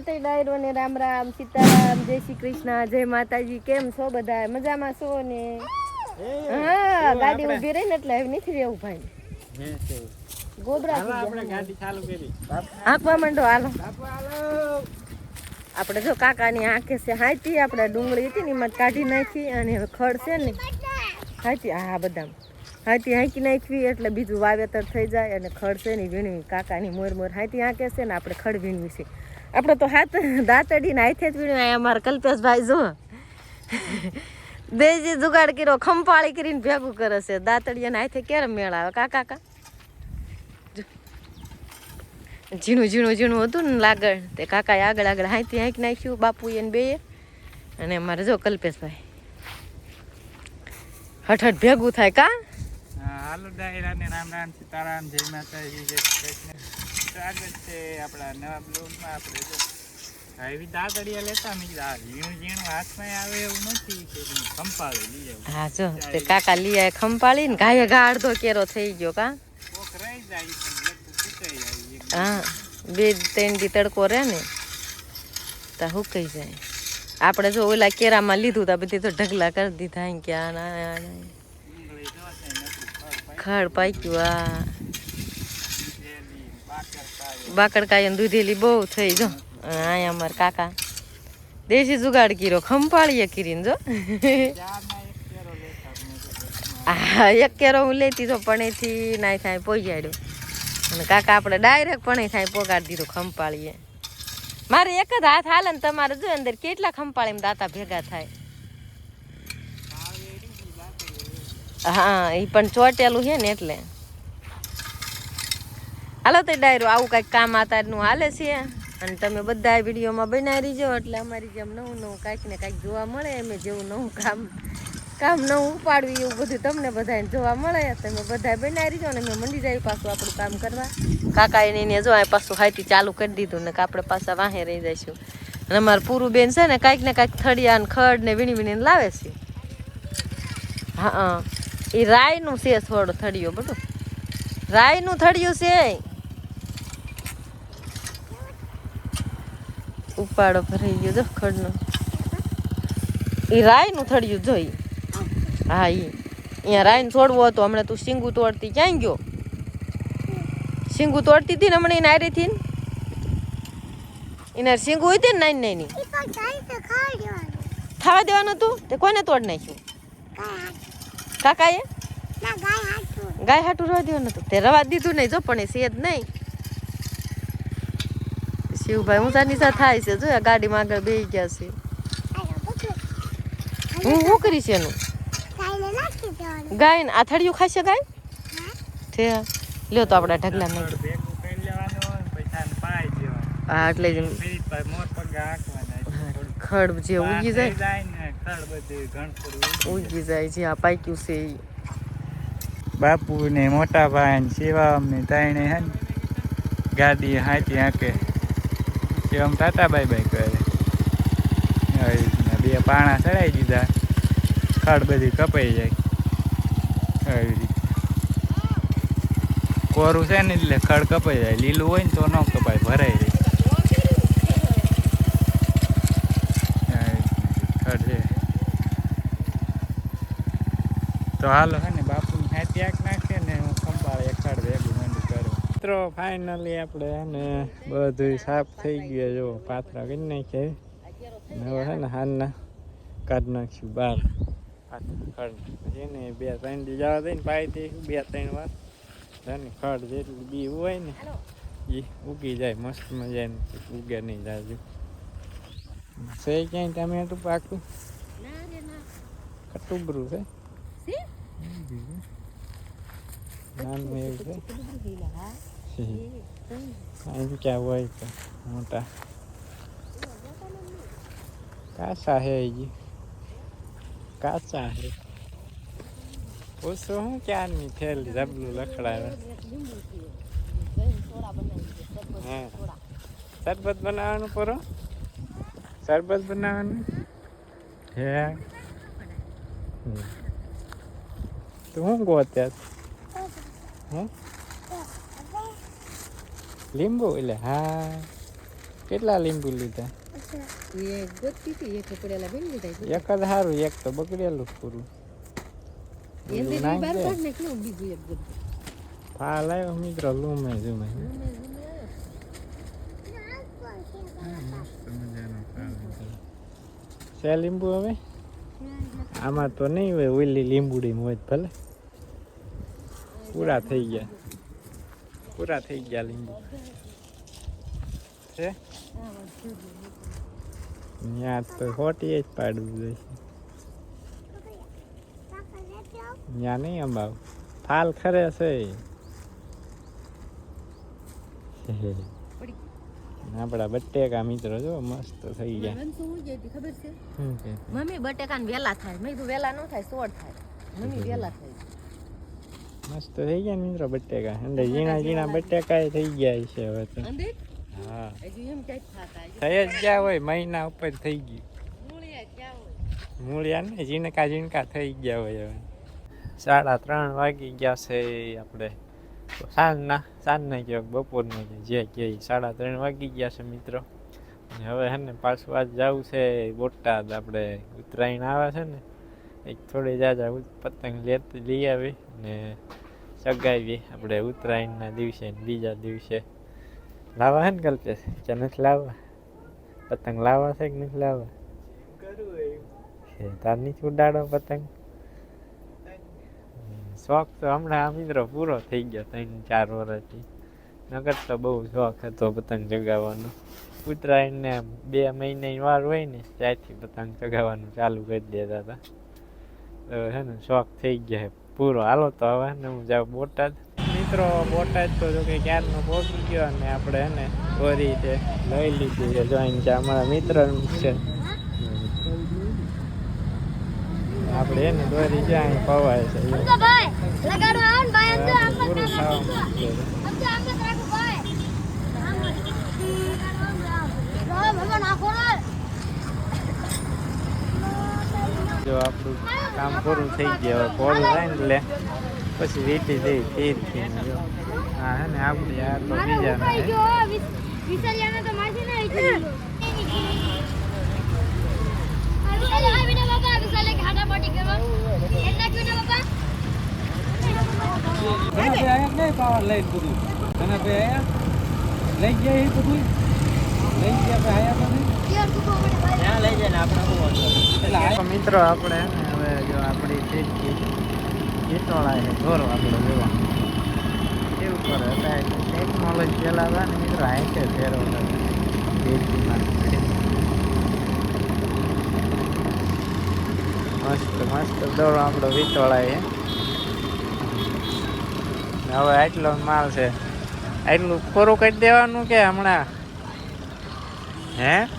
ડાયરો ને રામ રામ સીતારામ જય શ્રી કૃષ્ણ જય માતાજી કેમ છો બધા? મજામાં છો ને? હા ગાડી ઊભી રહી ને એટલે નથી રહેવું ભાઈ. ગોબરા હાંકવા માંડો હાલો. આપણે જો કાકાની આંખે છે હાથી આપણે ડુંગળી હતી ને એમાં કાઢી નાખી અને હવે ખડ છે ને. હાચી હા બધા હાથી હાંકી નાખવી એટલે બીજું વાવેતર થઈ જાય અને ખડ છે ને વીણવી. કાકાની મોર મોર હાથી આંકે છે ને આપણે ખડ વીણવી છે. આપણે તો હાથ દાંતડીને હાથે જ વીણવી અહીંયા અમારા કલ્પેશભાઈ જો. દેજી જુગાડ કર્યો, ખંપાળી કરીને ભેગું કરે છે. દાંતડીયાને હાથે ક્યારે મેળ આવે? કાકા કા ઝીણું ઝીણું ઝીણું હતું ને લાગણ. તે કાકાએ આગળ આગળ હાંકી હાંકી નાખ્યું બાપુ એને બે અને અમારે જો કલ્પેશભાઈ. હઠ ભેગું થાય, કા? હાલો ડાયરા ને રામ રામ, સીતારામ, જય માતાજી, જય કૃષ્ણ. સ્વાગત છે આપણા નવા બ્લોગમાં આપણે એવી દાદડિયા લેતા મેં કીધું આ ઝીણું ઝીણું હાથમાં આવે એવું નથી કે કંપાળે લઈ આવું. હા જો તે કાકા લઈ આવે ખંપાળી ને ગાયે ગા અડધો કેરો થઈ ગયો કા? કોક રહી જાય સુકાઈ જાય હા બે ત્રણ દી તડકો રહે ને તા હુકાઈ જાય. આપણે જો ઓલા કેરામાં લીધું તા બધી તો ઢગલા કરી દીધા કે આ ના આ ના. ડુંગળી જો છે નકરી ખડ પાક્યું આ બાકડકાઈ દૂધેલી બહુ થઈ જો. અહીંયા અમાર કાકા. દેશી જુગાડ કીરો, ખંપાળીએ કીરીને જો. એક કેરો હું લેતી તો પણેથી નાય થાય પોગાડ્યો અને કાકા આપણે ડાયરેક્ટ પણ થાય પોગાડી દીધો ખંપાળીએ. મારે એક જ હાથ હાલે ને તમારે જો અંદર કેટલા ખંપાળીમાં દાતા ભેગા થાય. હા એ પણ ચોટેલું છે ને એટલે. હાલો તો ડાયરો, આવું કાંઈક કામ આતારનું હાલે છે. અને તમે બધા વિડીયોમાં બનાવી રહીજો, એટલે અમારી જેમ નવું નવું કાંઈક ને કાંઈક જોવા મળે, અમે જેવું નવું કામ કામ નવું ઉપાડવી, એવું બધું તમને બધાને જોવા મળે. તમે બધા બનાવી રહીજો ને અમે મંડી જાય પાછું આપણું કામ કરવા. કાકા એને જો પાછું હાથી ચાલુ કરી દીધું ને કે આપણે પાછા વાહે રહી જઈશું. અને અમારું પૂરું બેન છે ને કાંઈક ને કાંઈક થળિયા ને ખડ ને વીણી વીણીને લાવે છે. હા. એ રાયનું છે થોડો થળિયો, બધું. રાયનું થળિયું છે. ઉપાડો ભરાઈ ગયો જો ખડનો એ રાયનું થળિયું જોઈ. હા એ અહીંયા રાયન છોડવો હતો હમણાં તું સિંગુ તોડતી ક્યાં ગયો? સિંગુ તોડતી હતી ને હમણાં એને આરેથી એના સિંગુ હતી ને નાની નાની ખાવા દેવાનું હતું? તે કોને તોડ નાખ્યું? કાકાએ? ગાય હાટું રવા દેવાનું હતું. તે રવા દીધું નહીં જો પણ એ સેજ નહીં. શિવભાઈ હું ઊંચા સાથે થાય છે જો ગાડી ગાડીમાં આગળ બેસી ગયા છે. હું શું કરીશ એનું? ગાય ને આથડિયું ખાશે ગાય છે લ્યો તો આપણા ઢગલા નહીં હા એટલે જ ખડ જે ઉગી જાય. ઉગી જાય. જે આ પાક્યું છે. બાપુ ને મોટા ભાઈ ને સેવા અમને તાઈને હે ગાડી હાથી હાંકે. શિવમ ટાટા બાય બાય કરે. બે પાણા ચડાવી દીધા. ખડ બધી કપાઈ જાય. આવી કોરું છે ને એટલે ખડ કપાઈ જાય. લીલું હોય ને તો ન કપાય ભરાઈ જાય તો હાલો હે ને બાપુ હાથી આંખ નાખે ને હું ખંભાળે એકાડ ભેગું મંડી કરું મિત્રો ફાઇનલી આપણે ને બધું સાફ થઈ ગયું. જો પાથરા કરી નાખ્યા ને હવે હે ને હાલના કાઢી નાખશું બહાર ખડ. એને બે ત્રણ દી જવા દઈને પાઈ દઈશું બે ત્રણ વાર. ને ખડ જેટલું બી હોય ને એ ઉગી જાય મસ્ત મજાનું ઉગે નહીં જાજુ છે ક્યાંય ટામેટું પાકું? કટુબરું છે? નાનું એવું છે અહીં ક્યાં હોય તો મોટા કાચા હે હજી કાચા હે પૂછો શું ક્યારની થેલી જબલું લખડાવે હે શરબત બનાવવાનું પરો શરબત બનાવવાનું હે. તું શું ગોત્યા હે લીંબુ એટલે હા કેટલા લીંબુ લીધા એ ગોતતી હતી એક પડેલા બેન લીધા એક જ સારું એક તો બગડેલું જ પૂરું એ ઓલું બી નાખી બાર દે. કાઢ નાખ્યું બીજું એક ગોત ફાલ આવ્યો મિત્રો લૂમે ઝૂમે છે લીંબુ હવે આમાં તો નહીં હોય ઓલી લીંબુડી હોય જ ભલે પૂરા થઈ ગયા. પૂરા થઈ ગયા લીંબુ. છે? ત્યાં તો ખોટી જ પાડવું જોઈએ ત્યાં નહીં અંબાવ. ફાલ ખરે છે. આપડા બટેકા મિત્રો જો મસ્ત થઈ ગયા. મમ્મી બટેકા વેલા થાય. મેં વેલા ન થાય સોળ થાય. મમ્મી વેલા થાય. મસ્ત થઈ ગયા મિત્રો બટેકા. અંદર ઝીણા ઝીણા બટેકા થઈ ગયા છે હવે તો. હા. થઈ જ ગયા હોય મહિના ઉપર થઈ ગયું. મૂળિયા ને ઝીણકા ઝીણકા થઈ ગયા હોય હવે. સાડા ત્રણ વાગી ગયા છે આપણે. સાંજના સાંજના કહો બપોરના કે જે ઈ. સાડા ત્રણ વાગી ગયા છે મિત્રો. હવે હે ને પાછું આજ જવું છે બોટાદ. આપણે ઉત્તરાયણ આવે છે ને એક થોડી જાજા પતંગ લેતી લઈ આવી. ને ચગાવી આપણે ઉત્તરાયણના દિવસે બીજા દિવસે લાવવા હે ને કલ્પેશ કે નથી લાવવા? પતંગ લાવવા છે કે નથી લાવવા? તાર નીચે ઉડાડો પતંગ. શોખ તો હમણાં આ મિત્રો પૂરો થઈ ગયો ત્રણ ચાર વર્ષથી નગર તો બહુ શોખ હતો પતંગ ચગાવવાનો. ઉત્તરાયણને બે મહિનાની વાર હોય ને ત્યારથી પતંગ ચગાવવાનું ચાલુ કરી દેતા હતા. તો છે ને, શોખ થઈ ગયા પૂરો. હાલો તો હવે ને હું જાઉં બોટાદ. મિત્રો બોટાદ તો જો કે ક્યારનો પહોંચી ગયો અને આપણે એને ઓરી દોરી છે લઈ લીધી છે. જોઈન છે અમારા મિત્ર છે. આપણે એને દોરી છે અહીં પવાય છે. ને પૂરું થવા માંડ્યું છે. આમ તો આમ જ જો આપણું કામ પૂરું થઈ ગયું હવે પોલ થાય ને એટલે પછી વીટી જઈ તીરથી ને જો. હા હે ને આપણી આ તો મારે બીજા ઉપાઈ ગયો હો, વિસ- વિસર્યાને તો માસી ને આવી ગયું. વિશાલે આવીને બાપા, વિશાલે કે હાડામાડી કરવા. એટલા ક્યું ને બાપા? તને બે આયા નહીં પાવર લઈને બધું. તને લઈ ગયા એ બધું લઈ ગયા આયા તો તું તો મને ભાઈ. મિત્રો આપણે ને હવે જો આપણી તીરથી વીટોળા છે દોરો આપણો જોવા એ કરે અત્યારે ટેકનોલોજી હતા ને મિત્રો હાઈટે ફેરવતા. તીરથીમાં મસ્ત મસ્ત દોડો આપણો વીટોળાય છે. હવે આટલો માલ છે. આટલું ખોરું કરી દેવાનું કે હમણાં? હે?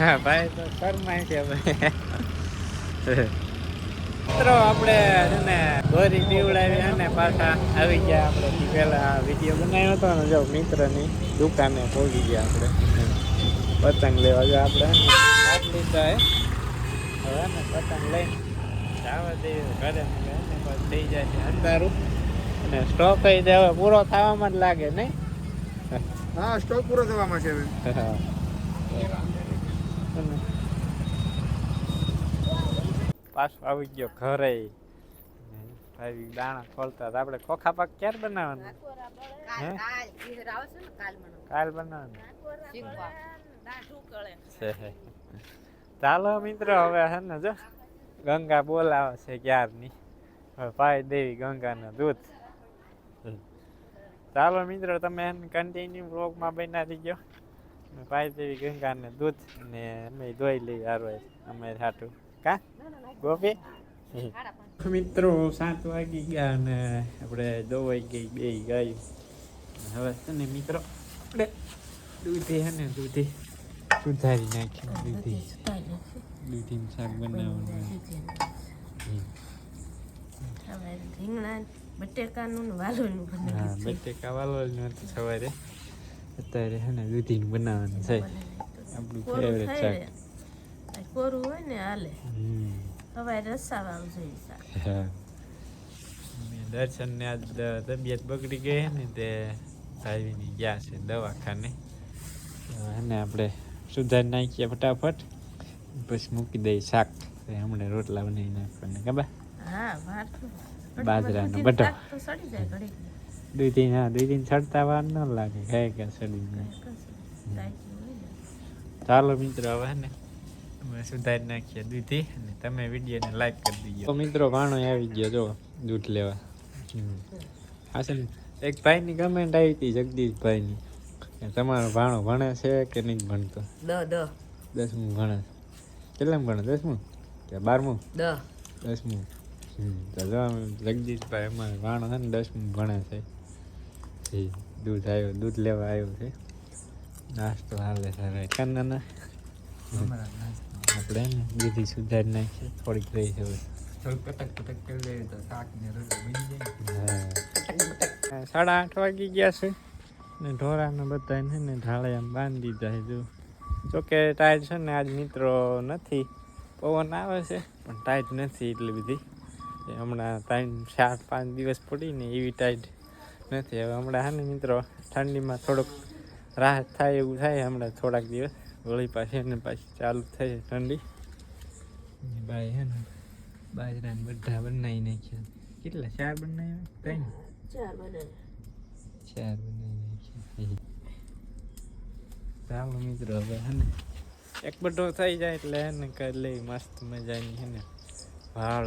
હા ભાઈ તો શરમાય છે ભાઈ મિત્રો આપણે છે ને દોરી પીવડાવી અને પાછા આવી ગયા આપણે. પહેલા વીડિયો બનાવ્યો હતો ને જો મિત્રની દુકાને પહોંચી ગયા આપણે. પતંગ લેવા જો આપણે. હે લીધા હે. હવે ને પતંગ લઈને જવા દઈએ ઘરે. થઈ જાય છે અંધારું. અને સ્ટોક હવે પૂરો થવામાં જ લાગે નહીં? હા સ્ટોક પૂરો થવામાં છે હા. પાછો આવી ગયો ઘરે. ભાઈ દાણા ખોલતા હતા. આપણે ખોખા પાક ક્યારે બનાવવાના? હે? કાલ. ઈધર આવશે ને કાલ મને કાલ બનાવવાનું. ચાલો મિત્રો હવે હે ને જો ગંગા બોલાવે છે ક્યારની? હવે પાઈ દેવી ગંગાના દૂધ ચાલો મિત્રો તમે કન્ટિન્યુ બ્લોગમાં બનાવી રહીજો. પાઈ દેવી ગંગાને દૂધ ને અમે ધોઈ લઈ હારવા અમે હાટું. કા? ગોપી? મિત્રો સાત વાગી ગયા અને આપણે દોવાઈ ગઈ બે ગાય. હવે છે ને મિત્રો આપણે દૂધી હે ને દૂધી સુધારી નાખ્યું દૂધી. દૂધીનું શાક બનાવવાનું. રીંગણા બટેકાનું ને વાલોનું બનાવ્યું છે. બટેકા વાલોળનું હતું સવારે. અત્યારે હે ને દૂધીનું બનાવવાનું છે આપણું ફેવરેટ શાક. કોરું હોય ને હાલે. હવે રસા વાળું જોઈએ શાક. દર્શન ને આજ તબિયત બગડી ગઈ ને તે ભાઈની ગયા છે દવાખાને. અને આપણે સુધારી નાખીએ ફટાફટ. પછી મૂકી દઈએ શાક. હમણાં રોટલા બનાવી નાખવાના. ખબર? બાજરાનો બટો. દૂધી દિન હા દૂધી દિન સડતા વાર ન લાગે ખાય કે સડી જાય ચાલો મિત્રો હવે ને અમે સુધારી નાખીએ દૂધી અને તમે વિડીયોને લાઈક કરી દીજો. તો મિત્રો ભાણો આવી ગયો જો દૂધ લેવા. હમ. છે ને એક ભાઈની કમેન્ટ આવી હતી જગદીશભાઈની તમારો ભાણો ભણે છે કે નહીં ભણતો? દસમું ભણે. છે કેટલામ ભણે? દસમું? કે બારમું? દસમું. તો જગદીશભાઈ અમારે ભાણો છે ને દસમું ભણે છે. જી દૂધ આવ્યો દૂધ લેવા આવ્યો છે. નાસ્તો હાલે સારા કાના આપણે ને બીજી સુધારી નાખીએ થોડીક રહી છે. સાડા આઠ વાગી ગયા છે ને ઢોરાને બધા છે ને ઢાળે આમ બાંધી દીધા છે જો જોકે ટાઈટ છે ને આજ મિત્રો નથી. પવન આવે છે પણ ટાઈટ નથી એટલી બધી. હમણાં ટાઈમ ચાર પાંચ દિવસ પડી ને એવી ટાઈટ નથી. હવે હમણાં છે ને મિત્રો ઠંડીમાં થોડોક રાહત થાય એવું થાય હમણાં થોડાક દિવસ. વળી પાછી ને પાછી ચાલુ થઈ ઠંડી. ભાઈ બાય હે ને બાજરાને બધા બનાવી નાખ્યા. કેટલા? ચાર બનાવ્યા? ત્રણ? ચાર બને ચાર બનાવી નાખ્યા. ચાલો મિત્રો હવે હે ને એક બધો થઈ જાય એટલે હે ને કરી લઈ મસ્ત મજાની હે ને ભાળ